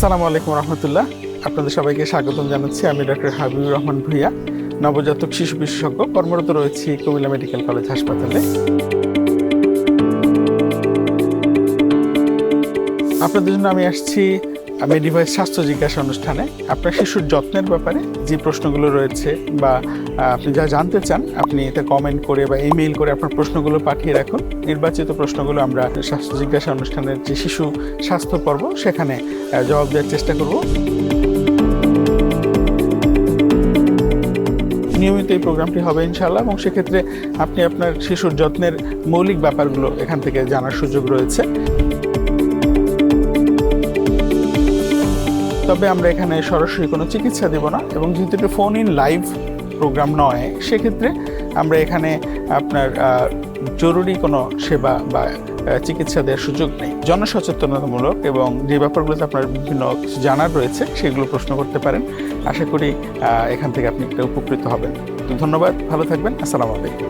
আসসালামু আলাইকুম রহমতুল্লাহ। আপনাদের সবাইকে স্বাগতম জানাচ্ছি। আমি ডক্টর হাবিবুর রহমান ভূঁইয়া, নবজাতক শিশু বিশেষজ্ঞ। কর্মরত রয়েছি কুমিল্লা মেডিকেল কলেজ হাসপাতালে। আপনাদের জন্য আমি আসছি আমি ডিভাইস স্বাস্থ্য জিজ্ঞাসা অনুষ্ঠানে আপনার শিশুর যত্নের ব্যাপারে যে প্রশ্নগুলো রয়েছে বা আপনি যা জানতে চান, আপনি এতে কমেন্ট করে বা ইমেইল করে আপনার প্রশ্নগুলো পাঠিয়ে রাখুন। নির্বাচিত প্রশ্নগুলো আমরা স্বাস্থ্য জিজ্ঞাসা অনুষ্ঠানের যে শিশু স্বাস্থ্য পর্ব, সেখানে জবাব দেওয়ার চেষ্টা করব। নিয়মিত এই প্রোগ্রামটি হবে ইনশাল্লাহ এবং সেক্ষেত্রে আপনি আপনার শিশুর যত্নের মৌলিক ব্যাপারগুলো এখান থেকে জানার সুযোগ রয়েছে। তবে আমরা এখানে সরাসরি কোনো চিকিৎসা দেব না এবং যেহেতু এটা ফোন ইন লাইভ প্রোগ্রাম নয়, সেক্ষেত্রে আমরা এখানে আপনার জরুরি কোনো সেবা বা চিকিৎসা দেওয়ার সুযোগ নেই। জনসচেতনতামূলক এবং যে ব্যাপারগুলোতে আপনার বিভিন্ন কিছু জানার রয়েছে, সেগুলো প্রশ্ন করতে পারেন। আশা করি এখান থেকে আপনি একটা উপকৃত হবেন। ধন্যবাদ, ভালো থাকবেন, আসসালামু আলাইকুম।